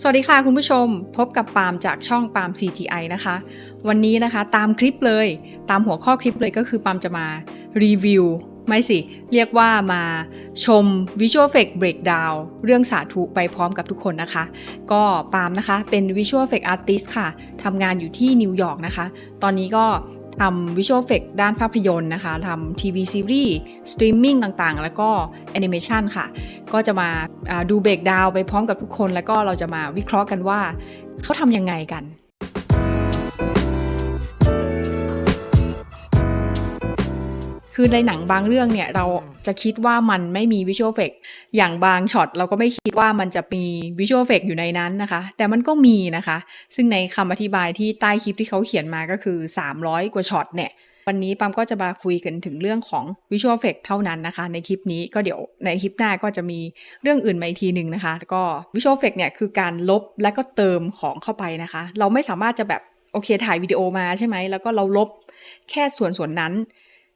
สวัสดีค่ะคุณผู้ชมพบกับปาล์มจากช่องปาล์ม CGI นะคะ วันนี้นะคะตามคลิปเลยตามหัวข้อคลิปเลยก็คือปาล์มจะมารีวิว ไม่สิ เรียกว่ามาชม Visual Effect Breakdown เรื่องสาธุไปพร้อมกับทุกคนนะคะ ก็ปาล์มนะคะเป็น Visual Effect Artist ค่ะทำงานอยู่ที่นิวยอร์กนะคะ ตอนนี้ก็ ทำวิชวลเฟกด้านภาพยนตร์นะคะทำทีวีซีรีส์สตรีมมิ่งต่างๆ แล้วก็แอนิเมชันค่ะ ก็จะมาดูเบรกดาวไปพร้อมกับทุกคน แล้วก็เราจะมาวิเคราะห์กันว่าเขาทำยังไงกัน คือในหนังบางเรื่องเนี่ยเราจะคิดว่ามันไม่มีวิชวลเฟกอย่างบางช็อตเราก็ไม่คิดว่ามันจะมีวิชวลเฟกอยู่ในนั้นนะคะ แต่มันก็มีนะคะ ซึ่งในคำอธิบายที่ใต้คลิปที่เขาเขียนมาก็คือ 300 กว่าช็อตเนี่ยวันนี้ปั๊มก็จะมาคุยกันถึงเรื่องของ Visual Effect เท่านั้นนะคะ ในคลิปนี้ก็เดี๋ยวในคลิปหน้าก็จะมีเรื่องอื่นมาอีกทีหนึ่งนะคะก็ Visual Effect เนี่ยคือการลบและก็เติมของเข้าไปนะคะ เราไม่สามารถจะแบบโอเคถ่ายวิดีโอมาใช่ไหมแล้วก็เราลบแค่ส่วนส่วนนั้น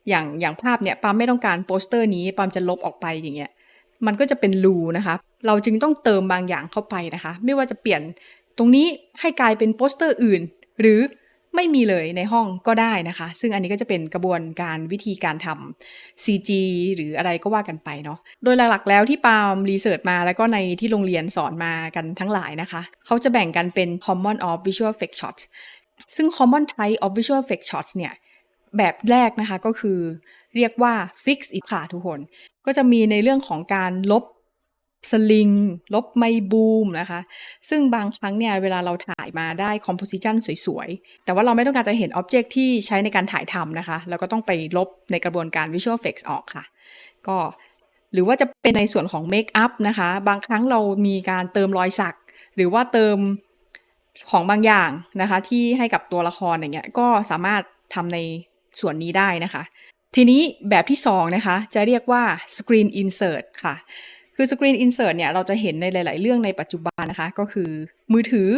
อย่างอย่างภาพเนี่ยปั๊มไม่ต้องการโปสเตอร์นี้ปั๊มจะลบออกไปอย่างเงี้ยมันก็จะเป็นรูนะคะ เราจึงต้องเติมบางอย่างเข้าไปนะคะ ไม่ว่าจะเปลี่ยนตรงนี้ให้กลายเป็นโปสเตอร์อื่น หรือไม่มีเลยในห้องก็ได้นะคะ ซึ่งอันนี้ก็จะเป็นกระบวนการวิธีการทำ CG หรืออะไรก็ว่ากันไปเนาะ โดยหลักๆแล้วที่ปาล์มรีเสิร์ชมาแล้วก็ในที่โรงเรียนสอนมากันทั้งหลายนะคะ เขาจะแบ่งกันเป็น common of visual effect shots ซึ่ง common type of visual effect shots เนี่ย แบบแรกนะคะก็คือเรียกว่า fix it ค่ะทุกคน ก็จะมีในเรื่องของการลบสลิง ลบไมบูมนะคะ ซึ่งบางครั้งเนี่ยเวลาเราถ่ายมาได้คอมโพสิชันสวยๆ แต่ว่าเราไม่ต้องการจะเห็นอ็อบเจกต์ที่ใช้ในการถ่ายทำนะคะ เราก็ต้องไปลบในกระบวนการ Visual Effects ออกค่ะ ก็หรือว่าจะเป็นในส่วนของเมคอัพนะคะ บางครั้งเรามีการเติมรอยสัก หรือว่าเติมของบางอย่างนะคะ ที่ให้กับตัวละครอย่างเงี้ยก็สามารถทำใน ส่วนนี้ได้นะคะ ทีนี้แบบที่2นะคะจะเรียกว่า Screen Insert ค่ะ คือ Screen Insert เนี่ยเราจะเห็นในหลาย ๆ เรื่องในปัจจุบันนะคะ ก็คือมือถือ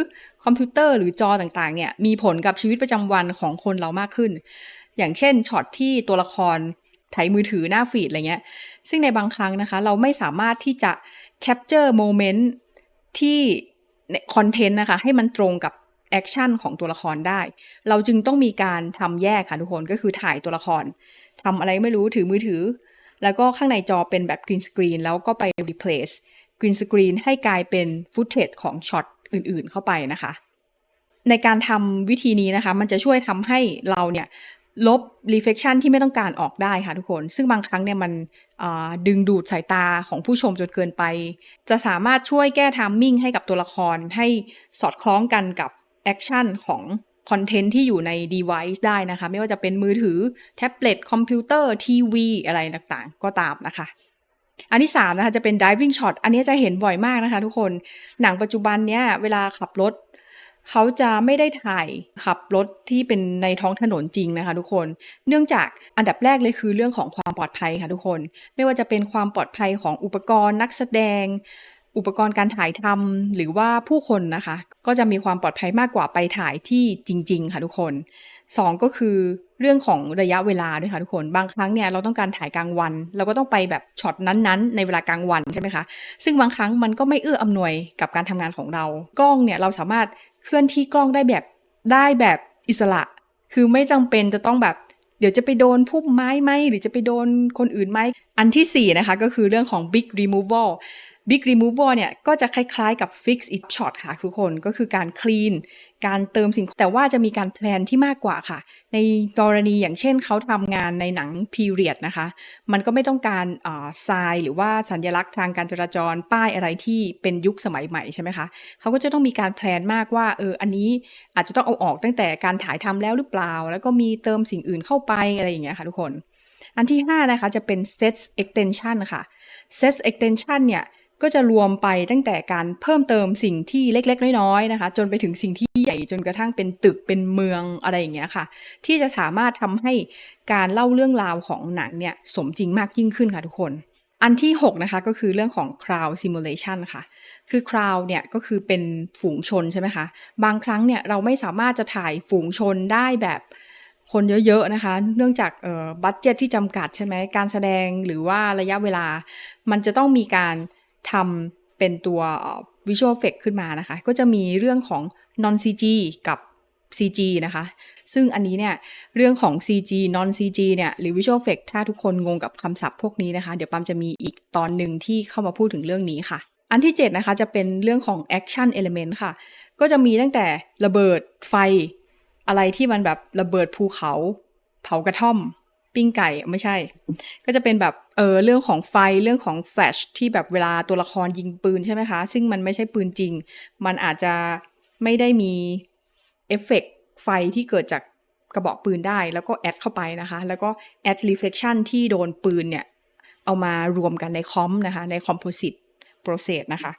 คอมพิวเตอร์หรือจอต่าง ๆ เนี่ยมีผลกับชีวิตประจำวันของคนเรามากขึ้น อย่างเช่นช็อตที่ตัวละครถ่ายมือถือหน้าฟีดอะไรเงี้ย ซึ่งในบางครั้งนะคะ เราไม่สามารถที่จะ capture moment ที่คอนเทนต์นะคะ ให้มันตรงกับ แอคชั่นของตัวละครได้ เราจึงต้องมีการทำแยกค่ะทุกคนก็คือถ่ายตัวละครทำอะไรไม่รู้ถือมือถือ แล้วก็ข้างในจอเป็นแบบกรีนสกรีนแล้วก็ไป replace กรีนสกรีนให้กลายเป็นฟุตเทจของช็อตอื่นๆเข้าไปนะคะ ในการทำวิธีนี้นะคะ มันจะช่วยทำให้เราเนี่ยลบ reflection ที่ไม่ต้องการออกได้ค่ะทุกคน ซึ่งบางครั้งเนี่ยมันดึงดูดสายตาของผู้ชมจนเกินไป จะสามารถช่วยแก้ทามมิ่งให้กับตัวละครให้สอดคล้องกันกับ แอคชั่นของคอนเทนต์ที่อยู่ใน device ได้นะคะ ไม่ว่าจะเป็นมือถือ แท็บเล็ต คอมพิวเตอร์ ทีวี อะไรต่างๆ ก็ตามนะคะ อันที่3นะคะจะเป็น diving shot อันนี้จะเห็นบ่อยมากนะคะทุกคน หนังปัจจุบันเนี้ยเวลาขับรถ เขาจะไม่ได้ถ่ายขับรถที่เป็นในท้องถนนจริงนะคะทุกคน เนื่องจากอันดับแรกเลยคือเรื่องของความปลอดภัยค่ะทุกคน ไม่ว่าจะเป็นความปลอดภัยของอุปกรณ์นักแสดง อุปกรณ์การถ่ายทำหรือว่าผู้คนนะคะ ก็จะมีความปลอดภัยมากกว่าไปถ่ายที่จริง ๆ ค่ะทุกคน 2 ก็คือเรื่องของระยะเวลาด้วยค่ะทุกคน บางครั้งเนี่ยเราต้องการถ่ายกลางวัน เราก็ต้องไปแบบช็อตนั้นๆ ในเวลากลางวันใช่ไหมคะ ซึ่งบางครั้งมันก็ไม่เอื้ออำนวยกับการทำงานของเรา กล้องเนี่ยเราสามารถเคลื่อนที่กล้องได้แบบได้แบบอิสระ คือไม่จำเป็นจะต้องแบบเดี๋ยวจะไปโดนพุ่มไม้ไหมหรือจะไปโดนคนอื่นไหมอันที่4นะคะก็คือเรื่องของ big removal Big Removal เนี่ยก็จะคล้ายๆกับ Fix It Shot ค่ะทุกคนก็คือการ clean การเติมสิ่งแต่ว่าจะมีการแพลนที่มากกว่าค่ะ ในกรณีอย่างเช่นเขาทำงานในหนัง period นะคะ มันก็ไม่ต้องการทรายหรือว่าสัญลักษณ์ทางการจราจรป้ายอะไรที่เป็นยุคสมัยใหม่ใช่ไหมคะเขาก็จะต้องมีการแพลนมากว่าเอออันนี้อาจจะต้องเอาออกตั้งแต่การถ่ายทำแล้วหรือเปล่า แล้วก็มีเติมสิ่งอื่นเข้าไปอะไรอย่างเงี้ยค่ะทุกคน อันที่ 5 นะคะจะเป็น set extension ค่ะ set extension เนี่ย ก็จะรวมไปตั้งแต่การเพิ่มเติมสิ่งที่เล็กๆ น้อยๆนะคะ จนไปถึงสิ่งที่ใหญ่จนกระทั่งเป็นตึกเป็นเมืองอะไรอย่างเงี้ยค่ะ ที่จะสามารถทำให้การเล่าเรื่องราวของหนังเนี่ยสมจริงมากยิ่งขึ้นค่ะทุกคน อันที่ 6 นะคะก็คือเรื่องของ crowd simulation ค่ะ คือ crowd เนี่ยก็คือเป็นฝูงชนใช่ไหมคะ บางครั้งเนี่ยเราไม่สามารถจะถ่ายฝูงชนได้แบบคนเยอะๆนะคะ เนื่องจากเอ่อบัตเจ็ตที่จำกัดใช่ไหมการแสดงหรือว่าระยะเวลา มันจะต้องมีการ ทำเป็นตัว visual effect ขึ้นมานะคะ ก็จะมีเรื่องของ non CG กับ CG นะคะ ซึ่งอันนี้เนี่ยเรื่องของ CG non CG เนี่ยหรือ visual effect ถ้าทุกคนงงกับคำศัพท์พวกนี้นะคะ เดี๋ยวปามจะมีอีกตอนหนึ่งที่เข้ามาพูดถึงเรื่องนี้ค่ะ อันที่ 7 นะคะ จะเป็นเรื่องของ action element ค่ะ ก็จะมีตั้งแต่ระเบิดไฟ อะไรที่มันแบบระเบิดภูเขา เผากระท่อม ปิ้งไก่ไม่ใช่ ก็จะเป็นแบบเออเรื่องของไฟเรื่องของแฟลชที่แบบเวลาตัวละครยิงปืนใช่ไหมคะ ซึ่งมันไม่ใช่ปืนจริง มันอาจจะไม่ได้มีเอฟเฟกต์ไฟที่เกิดจากกระบอกปืนได้ แล้วก็แอดเข้าไปนะคะ แล้วก็แอดรีเฟล c ชันที่โดนปืนเนี่ย เอามารวมกันในคอมนะคะ ในคอมโพสิตโปรเซสนะคะ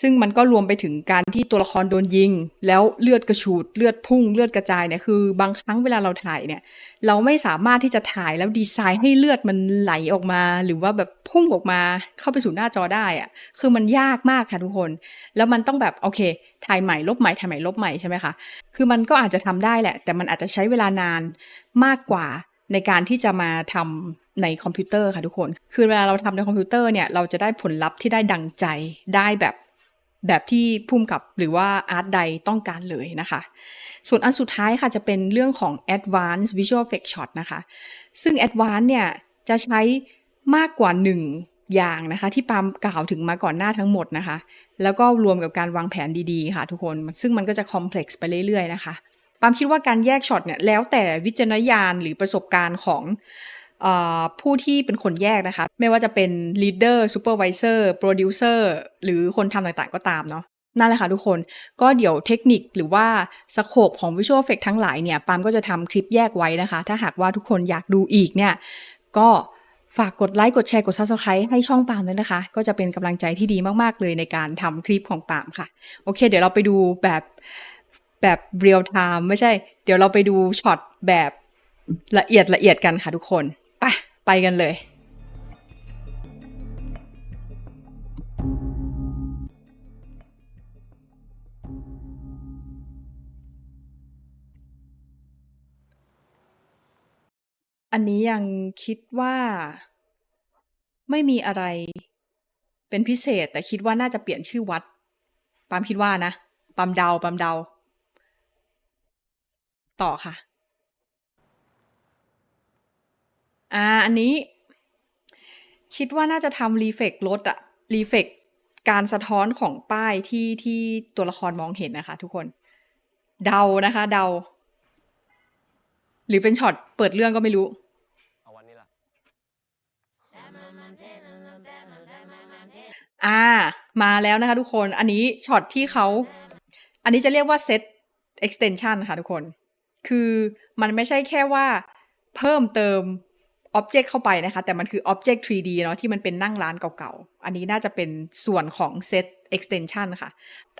ซึ่งมันก็รวมไปถึงการที่ตัวละครโดนยิง แล้วเลือดกระฉูดเลือดพุ่งเลือดกระจายเนี่ยคือบางครั้งเวลาเราถ่ายเนี่ย เราไม่สามารถที่จะถ่ายแล้วดีไซน์ให้เลือดมันไหลออกมา หรือว่าแบบพุ่งออกมาเข้าไปสู่หน้าจอได้อะคือมันยากมากค่ะทุกคน แล้วมันต้องแบบโอเค ถ่ายใหม่ลบใหม่ถ่ายใหม่ลบใหม่ใช่ไหมคะคือมันก็อาจจะทำได้แหละ แต่มันอาจจะใช้เวลานานมากกว่าในการที่จะมาทำในคอมพิวเตอร์ค่ะทุกคน คือเวลาเราทำในคอมพิวเตอร์เนี่ย เราจะได้ผลลัพธ์ที่ได้ดังใจ ได้แบบ แบบที่พุ่มกับหรือว่าอาร์ตใดต้องการเลยนะคะ ส่วนอันสุดท้ายค่ะจะเป็นเรื่องของ Advanced Visual Effect Shot นะคะ ซึ่ง Advanced เนี่ยจะใช้มากกว่าหนึ่งอย่างนะคะ ที่ปามกล่าวถึงมาก่อนหน้าทั้งหมดนะคะ แล้วก็รวมกับการวางแผนดีๆ ค่ะทุกคน ซึ่งมันก็จะคอมเพล็กซ์ไปเรื่อยๆ นะคะปามคิดว่าการแยกช็อตเนี่ยแล้วแต่วิจารณญาณหรือประสบการณ์ของ ผู้ที่เป็นคนแยกนะคะ ไม่ว่าจะเป็น leader supervisor producer หรือคนทำต่างๆก็ตามเนาะนั่นแหละค่ะทุกคนก็เดี๋ยวเทคนิคหรือว่าสโคปของ Visual Effect ทั้งหลายเนี่ยปามก็จะทำคลิปแยกไว้นะคะ ถ้าหากว่าทุกคนอยากดูอีกเนี่ยก็ฝากกดไลค์กดแชร์กด Subscribe ให้ช่องปามด้วยนะคะ ก็จะเป็นกำลังใจที่ดีมากๆเลยในการทำคลิปของปามค่ะ โอเค เดี๋ยวเราไปดูแบบแบบเรียลไทม์ไม่ใช่ เดี๋ยวเราไปดูช็อตแบบละเอียดละเอียดกันค่ะทุกคน ปไปกันเลย อันนี้ยังคิดว่าไม่มีอะไรเป็นพิเศษแต่คิดว่าน่าจะเปลี่ยนชื่อวัด ปามคิดว่านะ ปามเดา ปามเดา ต่อค่ะ อ่าอันนี้ คิดว่าน่าจะทำรีเฟกรถอะรีเฟกการสะท้อนของป้ายที่ ที่ตัวละครมองเห็นนะคะทุกคน เดานะคะ เดา หรือเป็นช็อตเปิดเรื่องก็ไม่รู้ เอาวันนี้ล่ะ อ่า มาแล้วนะคะทุกคน อันนี้ช็อตที่เขา อันนี้จะเรียกว่า set extension ค่ะทุกคน คือมันไม่ใช่แค่ว่า เพิ่มเติม object เข้าไปนะคะ แต่มันคือ object 3D เนาะที่มันเป็นนั่งร้านเก่าๆ อันนี้น่าจะเป็นส่วนของ set extension ค่ะ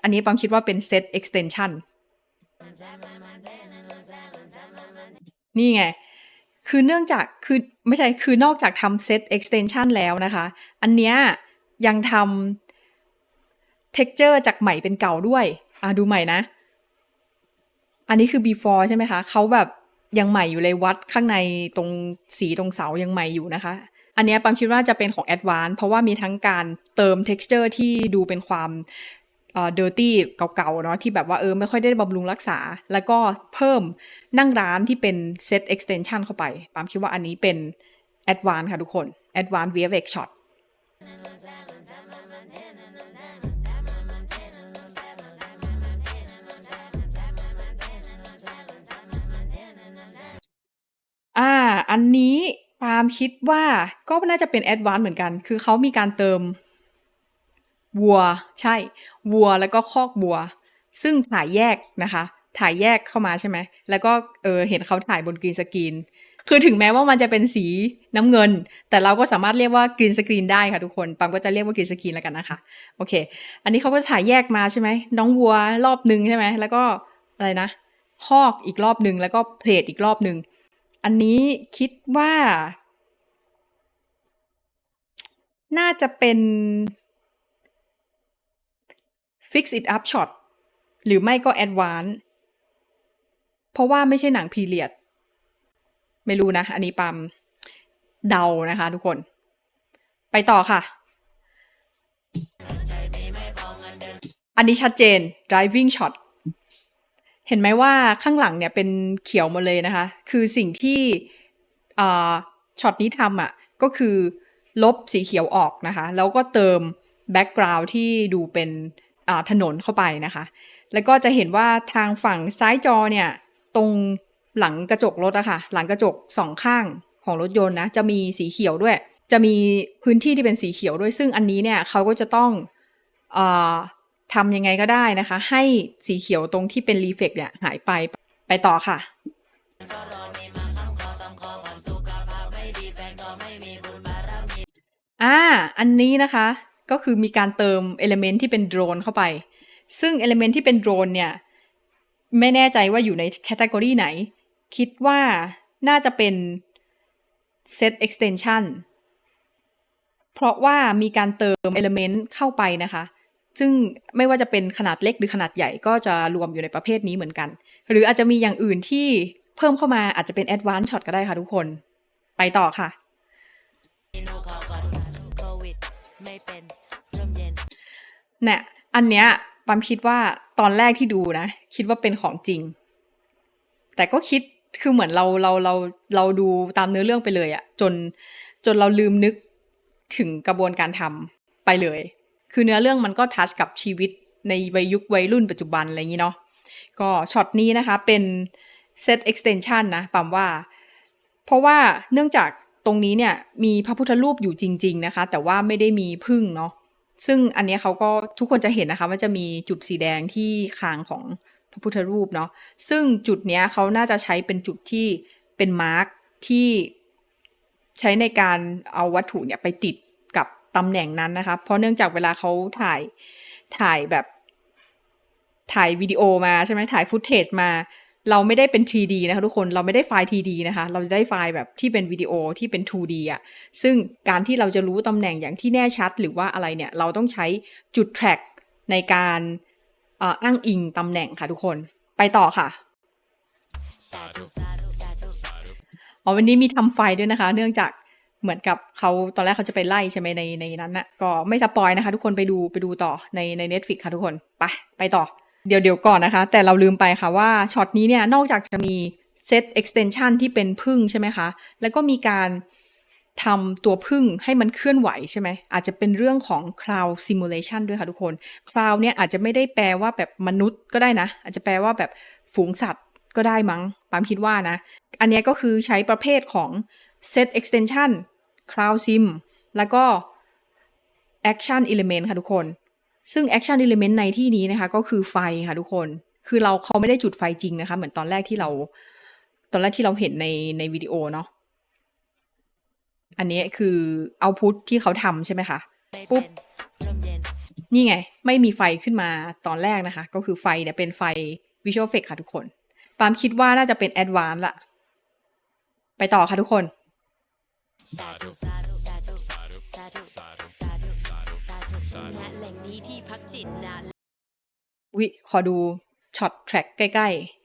อันนี้ปามคิดว่าเป็น set extension นี่ไง คือเนื่องจากคือไม่ใช่คือนอกจากทำ set extension แล้วนะคะ อันเนี้ยยังทำ texture จากใหม่เป็นเก่าด้วย อะดูใหม่นะ อันนี้คือ before ใช่ไหมคะเขาแบบ ยังใหม่อยู่เลยวัดข้างในตรงสีตรงเสายังใหม่อยู่นะคะ อันนี้ปามคิดว่าจะเป็นของ advance เพราะว่ามีทั้งการเติม texture ที่ดูเป็นความเอ่อ dirty เก่าๆเนาะที่แบบว่าเออไม่ค่อยได้บำรุงรักษา แล้วก็เพิ่มนั่งร้านที่เป็น set extension เข้าไปปามคิดว่าอันนี้เป็น advance ค่ะทุกคน advance VFX shot อ่าอันนี้ปาล์มคิดว่า ก็น่าจะเป็นแอดวานซ์เหมือนกัน คือเขามีการเติม วัว ใช่ วัว แล้วก็คอกวัว ซึ่งถ่ายแยกนะคะ ถ่ายแยกเข้ามาใช่ไหม แล้วก็ เออเห็นเขาถ่ายบนกรีนสกรีนคือถึงแม้ว่ามันจะเป็นสีน้ำเงิน แต่เราก็สามารถเรียกว่ากรีนสกรีนได้ค่ะทุกคน ปาล์มก็จะเรียกว่ากรีนสกรีนแล้วกันนะคะ โอเค อันนี้เขาก็ถ่ายแยกมาใช่ไหม น้องวัวรอบหนึ่งใช่ไหม แล้วก็อะไรนะ คอกอีกรอบหนึ่ง แล้วก็เพลทอีกรอบหนึ่ง อันนี้คิดว่า น่าจะเป็น fix it up shot หรือไม่ก็ advance เพราะว่าไม่ใช่หนังพีเรียด ไม่รู้นะ อันนี้ปามเดานะคะทุกคน ไปต่อค่ะ อันนี้ชัดเจน driving shot เห็นไหมว่าข้างหลังเนี่ยเป็นเขียวหมดเลยนะคะ คือสิ่งที่ช็อตนี้ทำอะก็คือลบสีเขียวออกนะคะ แล้วก็เติมแบ็กกราวด์ที่ดูเป็นถนนเข้าไปนะคะ แล้วก็จะเห็นว่าทางฝั่งซ้ายจอเนี่ย ตรงหลังกระจกรถอะค่ะ หลังกระจกสองข้างของรถยนต์นะ จะมีสีเขียวด้วย จะมีพื้นที่ที่เป็นสีเขียวด้วย ซึ่งอันนี้เนี่ยเขาก็จะต้องอ ทำยังไงก็ได้นะคะ ให้สีเขียวตรงที่เป็นรีเฟกเนี่ยหายไปไปต่อค่ะอ่าอันนี้นะคะก็คือมีการเติมเอลเมนที่เป็นโดรนเข้าไป ซึ่งเอลเมนที่เป็นโดรนเนี่ย ไม่แน่ใจว่าอยู่ในแคตตากรีไหน คิดว่าน่าจะเป็น set extension เพราะว่ามีการเติม element เข้าไปนะคะ ซึ่งไม่ว่าจะเป็นขนาดเล็กหรือขนาดใหญ่ก็จะรวมอยู่ในประเภทนี้เหมือนกัน หรืออาจจะมีอย่างอื่นที่เพิ่มเข้ามาอาจจะเป็น advanced shot ก็ได้ค่ะทุกคน ไปต่อค่ะเป็นร่มเย็นเนี่ย อันเนี้ยปั๊มคิดว่าตอนแรกที่ดูนะ คิดว่าเป็นของจริง แต่ก็คิดคือเหมือนเราเราเราเราดูตามเนื้อเรื่องไปเลยอะจนจนเราลืมนึกถึงกระบวนการทำไปเลย คือเนื้อเรื่องมันก็ทัชกับชีวิตในวัยยุควัยรุ่นปัจจุบันอะไรอย่างนี้เนาะก็ช็อตนี้นะคะเป็นเซต extension นนะปั๊มว่า เพราะว่าเนื่องจากตรงนี้เนี่ยมีพระพุทธรูปอยู่จริง ๆนะคะ แต่ว่าไม่ได้มีพึ่งเนาะซึ่งอันนี้เขาก็ทุกคนจะเห็นนะคะว่าจะมีจุดสีแดงที่คางของพระพุทธรูปเนาะซึ่งจุดเนี้ยเขาน่าจะใช้เป็นจุดที่เป็นมาร์กที่ใช้ในการเอาวัตถุเนี่ยไปติด ตำแหน่งนั้นนะคะ เพราะเนื่องจากเวลาเขาถ่ายถ่ายแบบ ถ่ายวิดีโอมาใช่ไหมถ่ายฟุตเทจมา เราไม่ได้เป็น 3D นะคะทุกคนเราไม่ได้ไฟล์ 3D นะคะ เราจะได้ไฟล์แบบที่เป็นวิดีโอที่เป็น 2D อะซึ่งการที่เราจะรู้ตำแหน่งอย่างที่แน่ชัดหรือว่าอะไรเนี่ย เราต้องใช้จุด track ในการเอ่ออ้างอิงตำแหน่งค่ะทุกคนไปต่อค่ะสาธุสาธุสาธุสาธุอ๋อวันนี้มีทำไฟด้วยนะคะ เนื่องจาก เหมือนกับเขาตอนแรกเขาจะไปไล่ใช่ไหมในในนั้นน่ะก็ไม่สปอยนะคะ ทุกคนไปดูไปดูต่อในใน Netflix ค่ะทุกคนไปไปต่อ เดี๋ยวเดี๋ยวก่อนนะคะ แต่เราลืมไปค่ะว่าช็อตนี้เนี่ยนอกจากจะมีเซต extension ที่เป็นพึ่งใช่ไหมคะ แล้วก็มีการทำตัวพึ่งให้มันเคลื่อนไหวใช่ไหม อาจจะเป็นเรื่องของ cloud simulation ด้วยค่ะทุกคน cloud เนี่ยอาจจะไม่ได้แปลว่าแบบมนุษย์ก็ได้นะ อาจจะแปลว่าแบบฝูงสัตว์ก็ได้มั้ง ปามคิดว่านะ อันนี้ก็คือใช้ประเภทของ set extension cloud sim แล้วก็ action element ค่ะทุกคน ซึ่ง action element ในที่นี้นะคะก็คือไฟค่ะทุกคน คือเราเขาไม่ได้จุดไฟจริงนะคะ เหมือนตอนแรกที่เรา ตอนแรกที่เราเห็นในในวิดีโอเนาะ อันนี้คือ output ที่เขาทำใช่ไหมคะปุ๊บนี่ไง ไม่มีไฟขึ้นมาตอนแรกนะคะ ก็คือไฟเนี่ยเป็นไฟ visual effect ค่ะทุกคน ปาล์มคิดว่าน่าจะเป็น advance ละ ไปต่อค่ะทุกคน สาธุสาธุสาธุสาธุสาธุสาธุสาธุสาธุสาธุณแหล่งนี้ที่พักจิตณวิขอดูช็อตแทร็กใกล้ๆ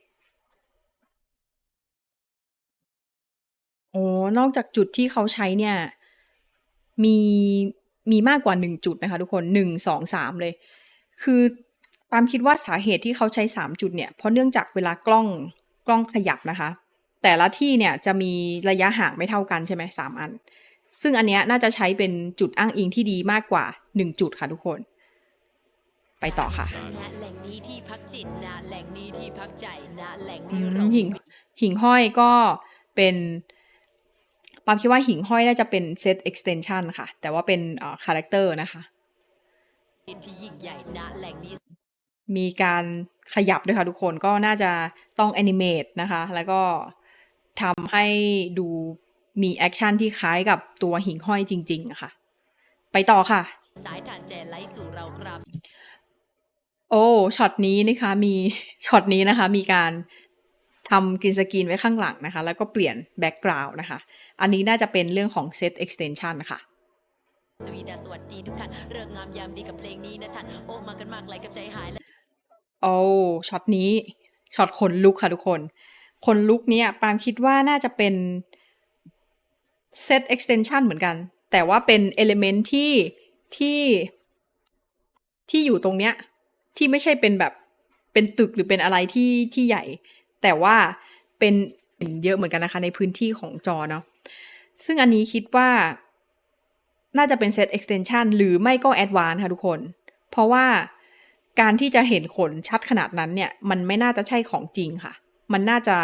โอ้นอกจากจุดที่เขาใช้เนี่ย มีมีมากกว่าหนึ่งจุดนะคะทุกคนหนึ่งสองสามเลย คือปาล์มคิดว่าสาเหตุที่เขาใช้สามจุดเนี่ย เพราะเนื่องจากเวลากล้องกล้องขยับนะคะ แต่ละที่เนี่ยจะมีระยะห่างไม่เท่ากันใช่ไหมสามอัน ซึ่งอันเนี้ยน่าจะใช้เป็นจุดอ้างอิงที่ดีมากกว่าหนึ่งจุดค่ะทุกคน ไปต่อค่ะณแหล่งนี้ที่พักจิตณแหล่งนี้ที่พักใจณแหล่งอืนี้มเราหิ่งหิ่งห้อยก็เป็นปามคิดว่าหิ่งห้อยน่าจะเป็นเซต extension ค่ะ แต่ว่าเป็นเอ่อคาแรคเตอร์นะคะเป็นที่ยิ่งใหญ่ณแหล่งนี้มีการขยับด้วยค่ะทุกคนก็น่าจะต้องแอนิเมตนะคะ แล้วก็ ทำให้ดูมีแอคชั่นที่คล้ายกับตัวหิ่งห้อยจริง ๆอะค่ะ ไปต่อค่ะ สายทานแจไลสู่เรากราบโอ้ช็อตนี้นะคะมีช็อตนี้นะคะ มีการทำกรีนสกรีนไว้ข้างหลังนะคะ แล้วก็เปลี่ยนแบ็กกราวน์นะคะ อันนี้น่าจะเป็นเรื่องของ Set Extension ค่ะสวีดาสวัสดีทุกท่านเริกงามยามดีกับเพลงนี้นะท่านโอ้มากันมากไหลกับใจหายและโอ้ช็อตนี้ช็อตขนลุกค่ะทุกคน ขนลุกเนี่ยปามคิดว่าน่าจะเป็น Set Extension เหมือนกัน แต่ว่าเป็น Element ที่ที่ที่อยู่ตรงเนี้ย ที่ไม่ใช่เป็นแบบเป็นตึกหรือเป็นอะไรที่ที่ใหญ่ แต่ว่าเป็นเยอะเหมือนกันนะคะ ในพื้นที่ของจอเนาะซึ่งอันนี้คิดว่าน่าจะเป็น set extension หรือไม่ก็ advance ค่ะทุกคน เพราะว่าการที่จะเห็นขนชัดขนาดนั้นเนี่ย มันไม่น่าจะใช่ของจริงค่ะ มันน่าจะ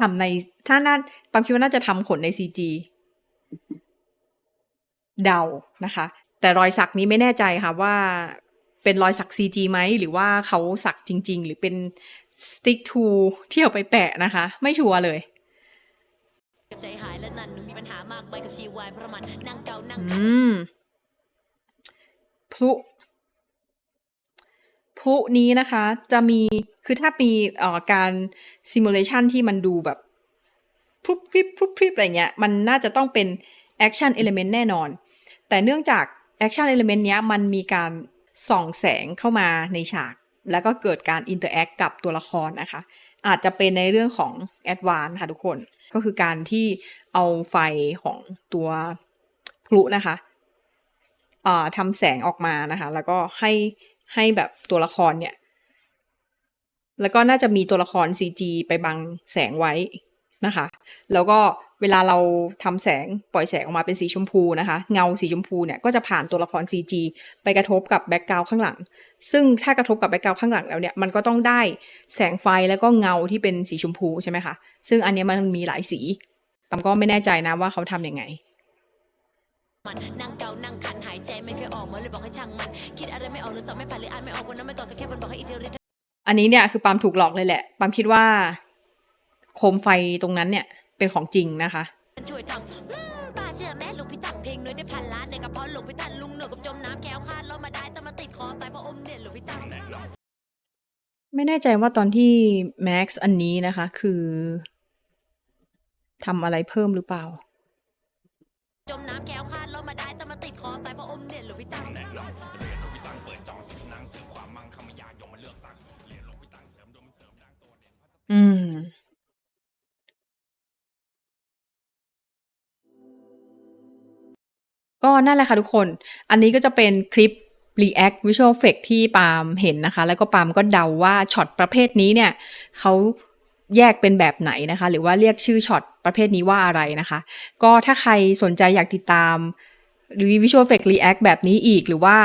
ทำในถ้าน่าปามคิดว่าน่าจะทำขนใน CG เดานะคะ แต่รอยสักนี้ไม่แน่ใจค่ะว่าเป็นรอยสัก CG ไหมหรือว่าเขาสักจริง ๆ หรือเป็น stick to ที่เอาไปแปะนะคะ ไม่ชัวร์เลยกับใจหายและนั่นหนูมีปัญหามากไปกับชีวายเพราะมันนั่งเกานั่งอืมพลุ พลุนี้นะคะจะมีคือถ้ามีเอ่อการซิมูเลชันที่มันดูแบบพรุบพริบพรุบพริบอะไรเงี้ยมันน่าจะต้องเป็นแอคชั่นเอลเมนต์แน่นอน แต่เนื่องจากแอคชั่นเอลเมนต์เนี้ยมันมีการส่องแสงเข้ามาในฉาก แล้วก็เกิดการอินเตอร์แอคกับตัวละครนะคะ อาจจะเป็นในเรื่องของแอดวานค่ะทุกคนก็คือการที่เอาไฟของตัวพลุนะคะทำแสงออกมานะคะ แล้วก็ให้ ให้แบบตัวละครเนี่ย แล้วก็น่าจะมีตัวละคร CG ไปบังแสงไว้นะคะ แล้วก็เวลาเราทำแสงปล่อยแสงออกมาเป็นสีชมพูนะคะ เงาสีชมพูเนี่ยก็จะผ่านตัวละคร CG ไปกระทบกับแบ็กกราวข้างหลัง ซึ่งถ้ากระทบกับแบ็กกราวข้างหลังแล้วเนี่ยมันก็ต้องได้แสงไฟแล้วก็เงาที่เป็นสีชมพูใช่ไหมคะ ซึ่งอันนี้มันมีหลายสีปามก็ไม่แน่ใจนะว่าเขาทำยังไง มัน นั่งเกานั่งคันหายใจไม่เคยออกมาเลยบอกให้ช่างมัน คิดอะไรไม่ออกหรือสอบไม่ผ่านหรืออ่านไม่ออกวันนั้นไม่ตอบแต่แค่มันบอกให้อิทธิฤทธิ์อันนี้เนี่ยคือปามถูกหลอกเลยแหละปามคิดว่า โคมไฟตรงนั้นเนี่ยเป็นของจริงนะคะมันช่วยทำอืมป้าเชื่อแม่ลุงพี่ตั้งเพลงหน่วยได้พันล้านในกระเพาะลุงพี่ตั้งลุงเหนือกับจมน้ำแก้วคาดเรามาได้แต่มาติดคอตายเพราะอมเนี่ยลุงพี่ตั้งไม่แน่ใจว่าตอนที่แม็กซ์อันนี้นะคะ คือทำอะไรเพิ่มหรือเปล่า จมน้ำแก้วคาด อืม ก็นั่นแหละค่ะทุกคน อันนี้ก็จะเป็นคลิป React Visual Effect ที่ปาล์มเห็นนะคะ แล้วก็ปาล์มก็เดาว่าช็อตประเภทนี้เนี่ย เขาแยกเป็นแบบไหนนะคะ หรือว่าเรียกชื่อช็อตประเภทนี้ว่าอะไรนะคะ ก็ถ้าใครสนใจอยากติดตาม หรือ Visual Effect React แบบนี้อีกหรือว่า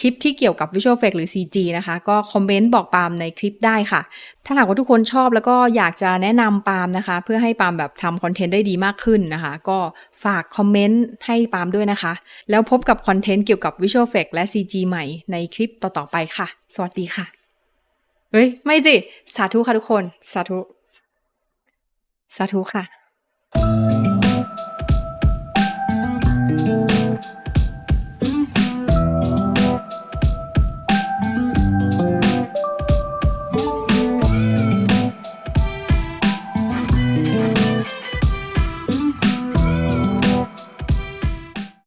คลิปที่เกี่ยวกับ Visual Effect หรือ CG นะคะ ก็คอมเมนต์บอกปาล์มในคลิปได้ค่ะ ถ้าหากว่าทุกคนชอบแล้วก็อยากจะแนะนำปาล์มนะคะ เพื่อให้ปาล์มแบบทำคอนเทนต์ได้ดีมากขึ้นนะคะ ก็ฝากคอมเมนต์ให้ปาล์มด้วยนะคะ แล้วพบกับคอนเทนต์เกี่ยวกับ Visual Effect และ CG ใหม่ในคลิปต่อๆไปค่ะ สวัสดีค่ะ เฮ้ย ไม่สิ สาธุค่ะทุกคน สาธุ สาธุค่ะ